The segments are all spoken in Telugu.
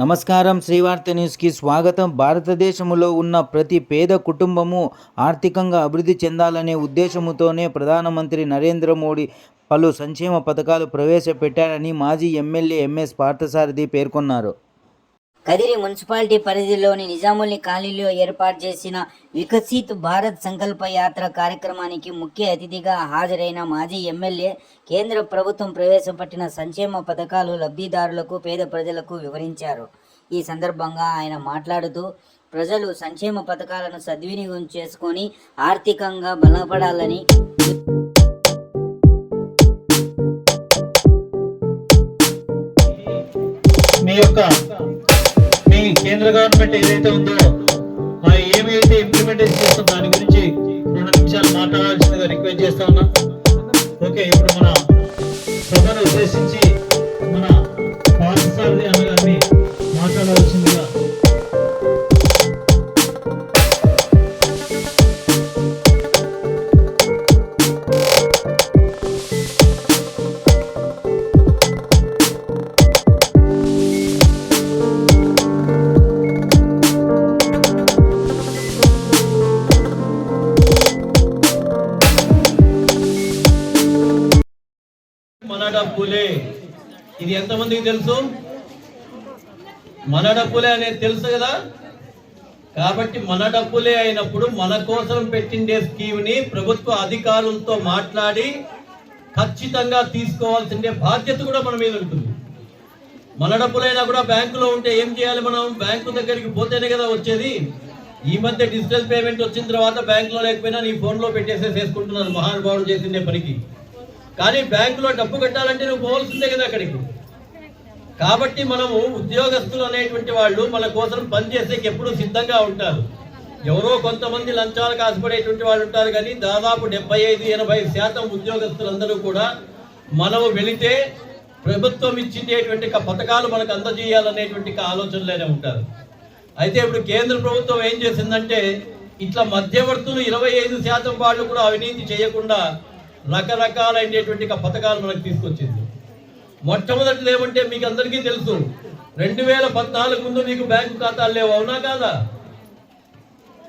నమస్కారం శ్రీవార్త న్యూస్కి స్వాగతం. భారతదేశంలో ఉన్న ప్రతి పేద కుటుంబము ఆర్థికంగా అభివృద్ధి చెందాలనే ఉద్దేశముతోనే ప్రధానమంత్రి నరేంద్ర మోడీ పలు సంక్షేమ పథకాలు ప్రవేశపెట్టారని మాజీ ఎమ్మెల్యే ఎంఎస్ పార్థసారథి పేర్కొన్నారు. కదిరి మున్సిపాలిటీ పరిధిలోని నిజాముల్లి కాలనీలో ఏర్పాటు చేసిన వికసిత్ భారత్ సంకల్ప యాత్ర కార్యక్రమానికి ముఖ్య అతిథిగా హాజరైన మాజీ ఎమ్మెల్యే కేంద్ర ప్రభుత్వం ప్రవేశపెట్టిన సంక్షేమ పథకాలు లబ్ధిదారులకు పేద ప్రజలకు వివరించారు. ఈ సందర్భంగా ఆయన మాట్లాడుతూ ప్రజలు సంక్షేమ పథకాలను సద్వినియోగం చేసుకొని ఆర్థికంగా బలపడాలని మీ యొక్క కేంద్ర గవర్నమెంట్ ఏదైతే ఉందో ఏమి అయితే ఇంప్లిమెంటేషన్ చేస్తుందో దాని గురించి రెండు నిమిషాలు మాట్లాడాల్సిందిగా రిక్వెస్ట్ చేస్తా ఉన్నా. ఓకే ఇప్పుడు మన మనడ డబ్బులే ఇది ఎంతమందికి తెలుసు? మన డబ్బులే అనేది తెలుసు కదా? కాబట్టి మన డబ్బులే అయినప్పుడు మన కోసం పెట్టిండే స్కీమ్ని ప్రభుత్వ అధికారులతో మాట్లాడి ఖచ్చితంగా తీసుకోవాల్సిందే బాధ్యత కూడా మన మీద ఉంటుంది. మన డబ్బులైనా కూడా బ్యాంకులో ఉంటే ఏం చేయాలి మనం? బ్యాంకు దగ్గరికి పోతేనే కదా వచ్చేది. ఈ మధ్య డిజిటల్ పేమెంట్ వచ్చిన తర్వాత బ్యాంకులో లేకపోయినా నీ ఫోన్లో పెట్టేసేసి వేసుకుంటున్నారు. మహానుభావుడు చేసిండే పనికి. కానీ బ్యాంకులో డబ్బు కట్టాలంటే నువ్వు పోవాల్సిందే కదా అక్కడికి. కాబట్టి మనము ఉద్యోగస్తులు అనేటువంటి వాళ్ళు మన కోసం పనిచేసేకి ఎప్పుడూ సిద్ధంగా ఉంటారు. ఎవరో కొంతమంది లంచాలకు ఆశపడేటువంటి వాళ్ళు ఉంటారు కానీ దాదాపు డెబ్బై ఐదు ఎనభై శాతం ఉద్యోగస్తులందరూ కూడా మనము వెళితే ప్రభుత్వం ఇచ్చేటువంటి పథకాలు మనకు అందజేయాలనేటువంటి ఆలోచనలోనే ఉంటారు. అయితే ఇప్పుడు కేంద్ర ప్రభుత్వం ఏం చేసిందంటే ఇట్లా మధ్యవర్తులు ఇరవై ఐదు శాతం వాళ్ళు కూడా అవినీతి చేయకుండా రకరకాలైనటువంటి పథకాలు మనకు తీసుకొచ్చింది. మొట్టమొదటిది ఏమంటే మీకు అందరికీ తెలుసు రెండు వేల పద్నాలుగు ముందు మీకు బ్యాంకు ఖాతాలు లేవు అవునా కాదా?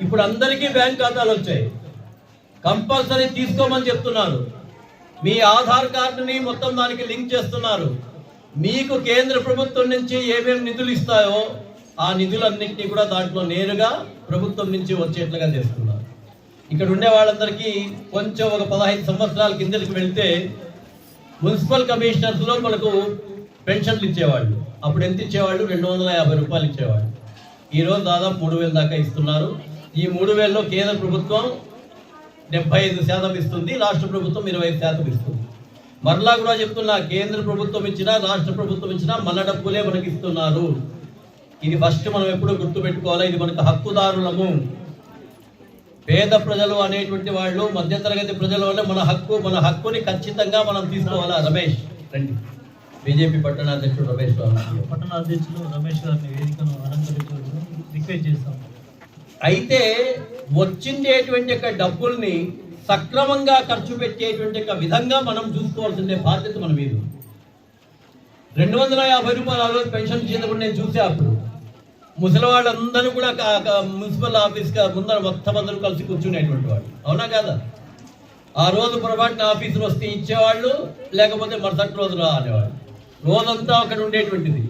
ఇప్పుడు అందరికీ బ్యాంక్ ఖాతాలు వచ్చాయి. కంపల్సరీ తీసుకోమని చెప్తున్నారు. మీ ఆధార్ కార్డుని మొత్తం దానికి లింక్ చేస్తున్నారు. మీకు కేంద్ర ప్రభుత్వం నుంచి ఏమేమి నిధులు ఇస్తాయో ఆ నిధులన్నింటినీ కూడా దాంట్లో నేరుగా ప్రభుత్వం నుంచి వచ్చేట్లుగా చేస్తున్నారు. ఇక్కడ ఉండే వాళ్ళందరికీ కొంచెం ఒక పదహైదు సంవత్సరాల కిందకి వెళ్తే మున్సిపల్ కమిషనర్స్లో మనకు పెన్షన్లు ఇచ్చేవాళ్ళు. అప్పుడు ఎంత ఇచ్చేవాళ్ళు? రెండు వందల యాభై రూపాయలు ఇచ్చేవాళ్ళు. ఈ రోజు దాదాపు మూడు వేల దాకా ఇస్తున్నారు. ఈ మూడు వేలలో కేంద్ర ప్రభుత్వం డెబ్బై ఐదు శాతం ఇస్తుంది రాష్ట్ర ప్రభుత్వం ఇరవై ఐదు శాతం ఇస్తుంది. మరలా కూడా చెప్తున్నా కేంద్ర ప్రభుత్వం ఇచ్చినా రాష్ట్ర ప్రభుత్వం ఇచ్చినా మన డబ్బులే మనకి ఇస్తున్నారు. ఇది ఫస్ట్ మనం ఎప్పుడు గుర్తుపెట్టుకోవాలి? ఇది మనకు హక్కుదారులము. పేద ప్రజలు అనేటువంటి వాళ్ళు మధ్యతరగతి ప్రజల వల్ల మన హక్కు మన హక్కుని ఖచ్చితంగా మనం తీసుకోవాలా? రమేష్ రండి. బీజేపీ పట్టణాధ్యక్షుడు రమేష్ బాబు పట్టణ అధ్యక్షులు రమేష్ గారిని వేదికను రిక్వెస్ట్ చేస్తాం. అయితే వచ్చిండేటువంటి యొక్క డబ్బుల్ని సక్రమంగా ఖర్చు పెట్టేటువంటి యొక్క విధంగా మనం చూసుకోవాల్సిన బాధ్యత మన మీద. రెండు వందల యాభై రూపాయలు పెన్షన్ చేసినప్పుడు నేను చూసే అప్పుడు. ముసలి వాళ్ళందరూ కూడా మున్సిపల్ ఆఫీస్ ముందర మొత్తం అందరూ కలిసి కూర్చునేటువంటి వాళ్ళు. అవునా కాదా? ఆ రోజు పొరపాటున ఆఫీసులు వస్తే ఇచ్చేవాళ్ళు లేకపోతే మరుసటి రోజు రా అనేవాళ్ళు రోజంతా అక్కడ ఉండేటువంటిది.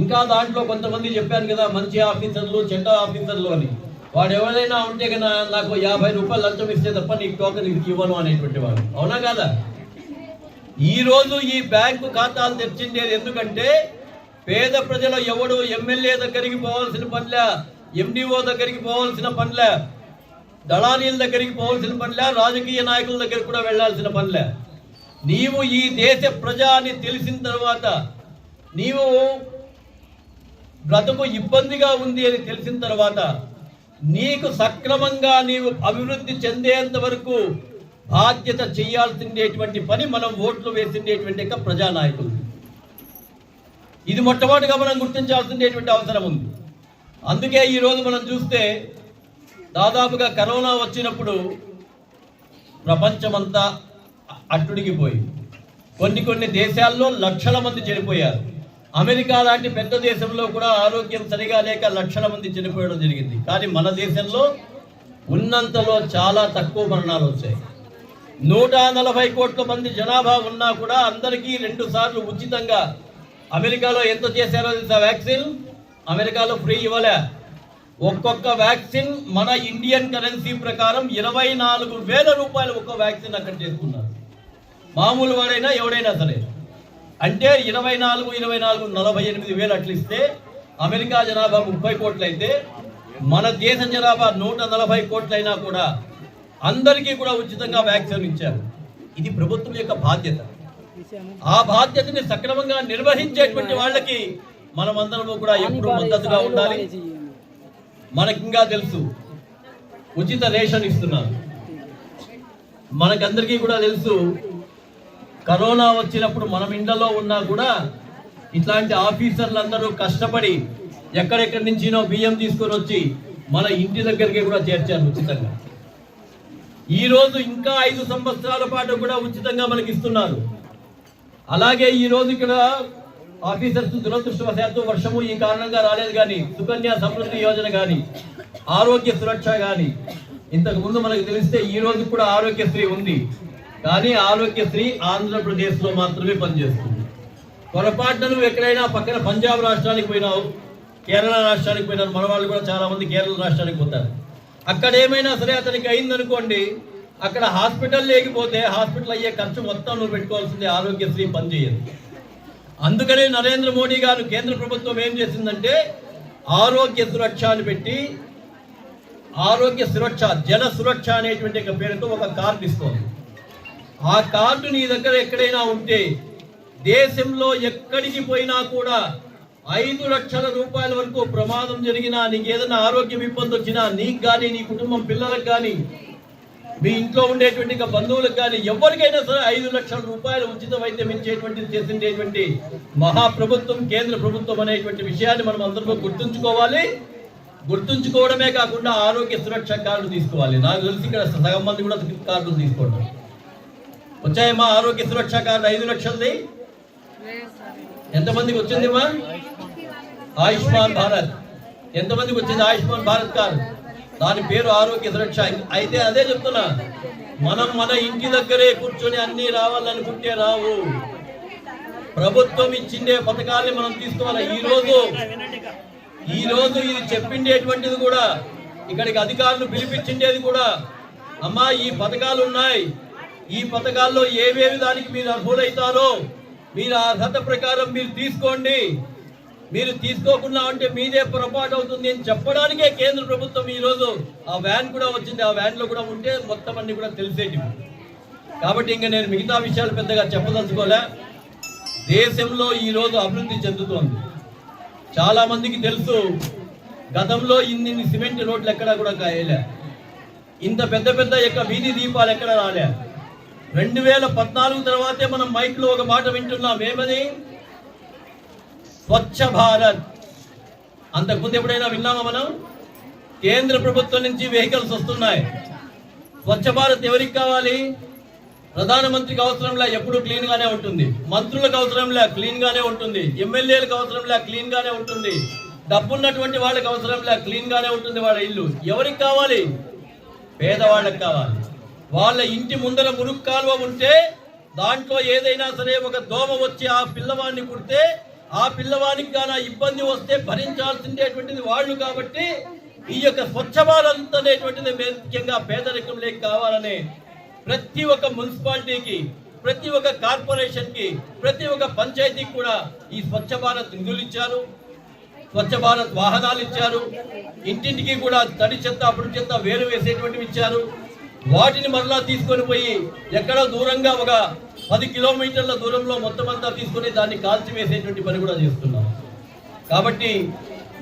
ఇంకా దాంట్లో కొంతమంది చెప్పాను కదా మంచి ఆఫీసర్లు చెడ్డ ఆఫీసర్లు అని. వాడు ఎవరైనా ఉంటే కదా నాకు యాభై రూపాయలు లంచం ఇస్తే తప్ప నీకు టోకెన్ ఇవ్వను అనేటువంటి వాడు. అవునా కాదా? ఈరోజు ఈ బ్యాంకు ఖాతాలు తెచ్చిండేది ఎందుకంటే పేద ప్రజలు ఎవడు ఎమ్మెల్యే దగ్గరికి పోవాల్సిన పనిలే ఎండిఓ దగ్గరికి పోవాల్సిన పనిలే దళానీల దగ్గరికి పోవాల్సిన పనిలే రాజకీయ నాయకుల దగ్గరికి కూడా వెళ్ళాల్సిన పనిలే. నీవు ఈ దేశ ప్రజ అని తెలిసిన తర్వాత నీవు బ్రతుకు ఇబ్బందిగా ఉంది అని తెలిసిన తర్వాత నీకు సక్రమంగా నీవు అభివృద్ధి చెందేంత వరకు బాధ్యత చేయాల్సిందేటువంటి పని మనం ఓట్లు వేసిండేటువంటి ప్రజానాయకులు. ఇది మొట్టమొదటిగా మనం గుర్తించాల్సిందేటువంటి అవసరం ఉంది. అందుకే ఈరోజు మనం చూస్తే దాదాపుగా కరోనా వచ్చినప్పుడు ప్రపంచమంతా అట్టుడిగిపోయింది. కొన్ని కొన్ని దేశాల్లో లక్షల మంది చనిపోయారు అమెరికా లాంటి పెద్ద దేశంలో కూడా ఆరోగ్యం సరిగా లేక లక్షల మంది చనిపోయడం జరిగింది. కానీ మన దేశంలో ఉన్నంతలో చాలా తక్కువ మరణాలు వచ్చాయి. నూట నలభై కోట్ల మంది జనాభా ఉన్నా కూడా అందరికీ రెండు సార్లు ఉచితంగా అమెరికాలో ఎంత చేశారో తెలుసా వ్యాక్సిన్? అమెరికాలో ఫ్రీ ఇవ్వలే. ఒక్కొక్క వ్యాక్సిన్ మన ఇండియన్ కరెన్సీ ప్రకారం ఇరవై నాలుగు వేల రూపాయలు ఒక్క వ్యాక్సిన్ అక్కడ చేసుకున్నారు. మామూలు వాడైనా ఎవడైనా సరే. అంటే ఇరవై నాలుగు ఇరవై నాలుగు నలభై ఎనిమిది వేలు అట్లా ఇస్తే అమెరికా జనాభా ముప్పై కోట్లయితే మన దేశ జనాభా నూట నలభై కోట్లైనా కూడా అందరికీ కూడా ఉచితంగా వ్యాక్సిన్ ఇచ్చారు. ఇది ప్రభుత్వం యొక్క బాధ్యత. ఆ బాధ్యతని సక్రమంగా నిర్వహించేటువంటి వాళ్ళకి మనమందరము కూడా ఎప్పుడు మద్దతుగా ఉండాలి. మనకి ఇంకా తెలుసు. ఉచిత రేషన్ ఇస్తున్నారు. మనకందరికీ కూడా తెలుసు. కరోనా వచ్చినప్పుడు మనం ఇండ్లలో ఉన్నా కూడా ఇట్లాంటి ఆఫీసర్లు అందరూ కష్టపడి ఎక్కడెక్కడి నుంచినో బియ్యం తీసుకొని వచ్చి మన ఇంటి దగ్గరికి కూడా చేర్చారు ఉచితంగా. ఈ రోజు ఇంకా ఐదు సంవత్సరాల పాటు కూడా ఉచితంగా మనకి ఇస్తున్నారు. అలాగే ఈ రోజు ఇక్కడ ఆఫీసర్స్ దురదృష్టవశాత్తు వర్షము ఈ కారణంగా రాలేదు కానీ సుకన్య సమృద్ధి యోజన కానీ ఆరోగ్య సురక్ష కానీ ఇంతకు ముందు మనకు తెలిస్తే ఈ రోజు కూడా ఆరోగ్యశ్రీ ఉంది. కానీ ఆరోగ్యశ్రీ ఆంధ్రప్రదేశ్లో మాత్రమే పనిచేస్తుంది. పొరపాటున నువ్వు ఎక్కడైనా పక్కన పంజాబ్ రాష్ట్రానికి పోయినావు కేరళ రాష్ట్రానికి పోయినారు మన వాళ్ళు కూడా చాలా మంది కేరళ రాష్ట్రానికి పోతారు. అక్కడ ఏమైనా సరే అతనికి అయిందనుకోండి అక్కడ హాస్పిటల్ లేకపోతే హాస్పిటల్ అయ్యే ఖర్చు మొత్తం నువ్వు పెట్టుకోవాల్సిందే ఆరోగ్యశ్రీ పనిచేయదు అందుకనే నరేంద్ర మోడీ గారు కేంద్ర ప్రభుత్వం ఏం చేసిందంటే ఆరోగ్య సురక్ష అని పెట్టి ఆరోగ్య సురక్ష జన సురక్ష అనేటువంటి ఒక పేరుతో ఒక కార్డు ఇస్తోంది. ఆ కార్డు నీ దగ్గర ఎక్కడైనా ఉంటే దేశంలో ఎక్కడికి పోయినా కూడా ఐదు లక్షల రూపాయల వరకు ప్రమాదం జరిగినా నీకు ఏదైనా ఆరోగ్యం ఇబ్బంది వచ్చినా నీకు కానీ నీ కుటుంబం పిల్లలకు కానీ మీ ఇంట్లో ఉండేటువంటి ఇంకా బంధువులకు కానీ ఎవరికైనా సరే ఐదు లక్షల రూపాయలు ఉచిత వైద్యం ఇచ్చేటువంటిది చేసిండేటువంటి మహాప్రభుత్వం కేంద్ర ప్రభుత్వం అనేటువంటి విషయాన్ని మనం అందరూ గుర్తుంచుకోవాలి. గుర్తుంచుకోవడమే కాకుండా ఆరోగ్య సురక్ష కార్డు తీసుకోవాలి. నాకు తెలిసి ఇక్కడ సగం మంది కూడా కార్డులు తీసుకోవడం వచ్చాయమ్మా ఆరోగ్య సురక్ష కార్డు ఐదు లక్షలది. ఎంతమందికి వచ్చిందిమ్మా ఆయుష్మాన్ భారత్. ఎంతమందికి వచ్చింది ఆయుష్మాన్ భారత్ కార్డు? దాని పేరు ఆరోగ్య సురక్ష. అయితే అదే చెప్తున్నా మనం మన ఇంటి దగ్గరే కూర్చొని అన్ని రావాలనుకుంటే రావు. ప్రభుత్వం ఇచ్చిండే పథకాల్ని మనం తీసుకోవాలి. ఈ రోజు ఈ రోజు ఇది చెప్పిండేటువంటిది కూడా ఇక్కడికి అధికారులు పిలిపించిండేది కూడా అమ్మా ఈ పథకాలు ఉన్నాయి. ఈ పథకాల్లో ఏవేవి దానికి మీరు అర్హులైతారో మీరు అర్హత ప్రకారం మీరు తీసుకోండి. మీరు తీసుకోకుండా ఉంటే మీదే పొరపాటు అవుతుంది అని చెప్పడానికే కేంద్ర ప్రభుత్వం ఈ రోజు ఆ వ్యాన్ కూడా వచ్చింది. ఆ వ్యాన్లో కూడా ఉంటే మొత్తం అన్ని కూడా తెలిసేటివి. కాబట్టి ఇంకా నేను మిగతా విషయాలు పెద్దగా చెప్పదలుచుకోలే. దేశంలో ఈరోజు అభివృద్ధి చెందుతోంది. చాలా మందికి తెలుసు గతంలో ఇన్ని సిమెంట్ రోడ్లు ఎక్కడా కూడా కాయలే. ఇంత పెద్ద పెద్ద యొక్క వీధి దీపాలు ఎక్కడ రాలే. రెండు వేల పద్నాలుగు తర్వాతే మనం మైక్లో ఒక మాట వింటున్నాం. ఏమని? స్వచ్ఛ భారత్. అంతకుముందు ఎప్పుడైనా విన్నామా మనం? కేంద్ర ప్రభుత్వం నుంచి వెహికల్స్ వస్తున్నాయి. స్వచ్ఛ భారత్ ఎవరికి కావాలి? ప్రధానమంత్రికి అవసరం లే ఎప్పుడు క్లీన్ గానే ఉంటుంది. మంత్రులకు అవసరం లే క్లీన్ గానే ఉంటుంది. ఎమ్మెల్యేలకు అవసరం లే క్లీన్ గానే ఉంటుంది. డబ్బున్నటువంటి వాళ్ళకి అవసరం లే క్లీన్ గానే ఉంటుంది వాళ్ళ ఇల్లు. ఎవరికి కావాలి? పేదవాళ్ళకి కావాలి. వాళ్ళ ఇంటి ముందర మురుగు కాలువ ఉంటే దాంట్లో ఏదైనా సరే ఒక దోమ వచ్చి ఆ పిల్లవాడిని కుడితే ఆ పిల్లవానికి గాన ఇబ్బంది వస్తే భరించాల్సిందేటువంటిది వాళ్ళు కాబట్టి ఈ యొక్క స్వచ్ఛ భారత్ అనేటువంటిది ముఖ్యంగా పేదరికం లేక కావాలని ప్రతి ఒక్క మున్సిపాలిటీకి ప్రతి ఒక్క కార్పొరేషన్కి ప్రతి ఒక్క పంచాయతీకి కూడా ఈ స్వచ్ఛ భారత్ నిధులు ఇచ్చారు. స్వచ్ఛ భారత్ వాహనాలు ఇచ్చారు. ఇంటింటికి కూడా తడి చెత్త అప్పుడు చెత్త వేరు వేసేటువంటివి ఇచ్చారు. వాటిని మరలా తీసుకొని పోయి ఎక్కడో దూరంగా ఒక పది కిలోమీటర్ల దూరంలో మొత్తం అంతా తీసుకొని దాన్ని కాల్చి వేసేటువంటి పని కూడా చేస్తున్నాం. కాబట్టి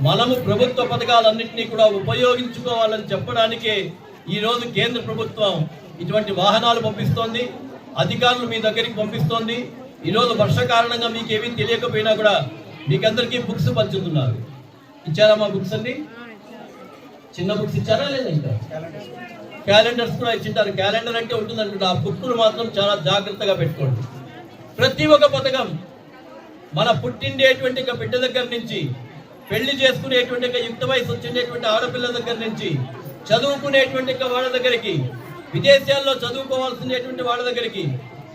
మనము ప్రభుత్వ పథకాలన్నింటినీ కూడా ఉపయోగించుకోవాలని చెప్పడానికే ఈరోజు కేంద్ర ప్రభుత్వం ఇటువంటి వాహనాలు పంపిస్తోంది అధికారులు మీ దగ్గరికి పంపిస్తోంది. ఈ రోజు వర్ష కారణంగా మీకు ఏమీ తెలియకపోయినా కూడా మీకందరికీ బుక్స్ పంచుతున్నారు. ఇచ్చారా మా బుక్స్ అండి చిన్న బుక్స్ ఇచ్చారా లేదా ఇంకా? క్యాలెండర్స్ కూడా ఇచ్చింటారు. క్యాలెండర్ అంటే ఉంటుందంటే ఆ బుక్కులు మాత్రం చాలా జాగ్రత్తగా పెట్టుకోండి. ప్రతి ఒక్క పథకం మన పుట్టిండేటువంటి బిడ్డ దగ్గర నుంచి పెళ్ళి చేసుకునేటువంటి యుక్త వయసు వచ్చిండేటువంటి ఆడపిల్ల దగ్గర నుంచి చదువుకునేటువంటి వాళ్ళ దగ్గరికి విదేశాల్లో చదువుకోవాల్సినటువంటి వాళ్ళ దగ్గరికి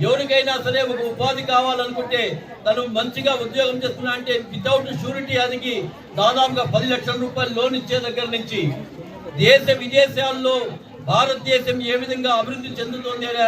ఎవరికైనా సరే ఒక ఉపాధి కావాలనుకుంటే తను మంచిగా ఉద్యోగం చేస్తున్నా అంటే వితౌట్ షూరిటీ అదికి దాదాపుగా పది లక్షల రూపాయలు లోన్ ఇచ్చే దగ్గర నుంచి దేశ విదేశాల్లో భారతదేశం ఏ విధంగా అభివృద్ధి చెందుతోంది అనే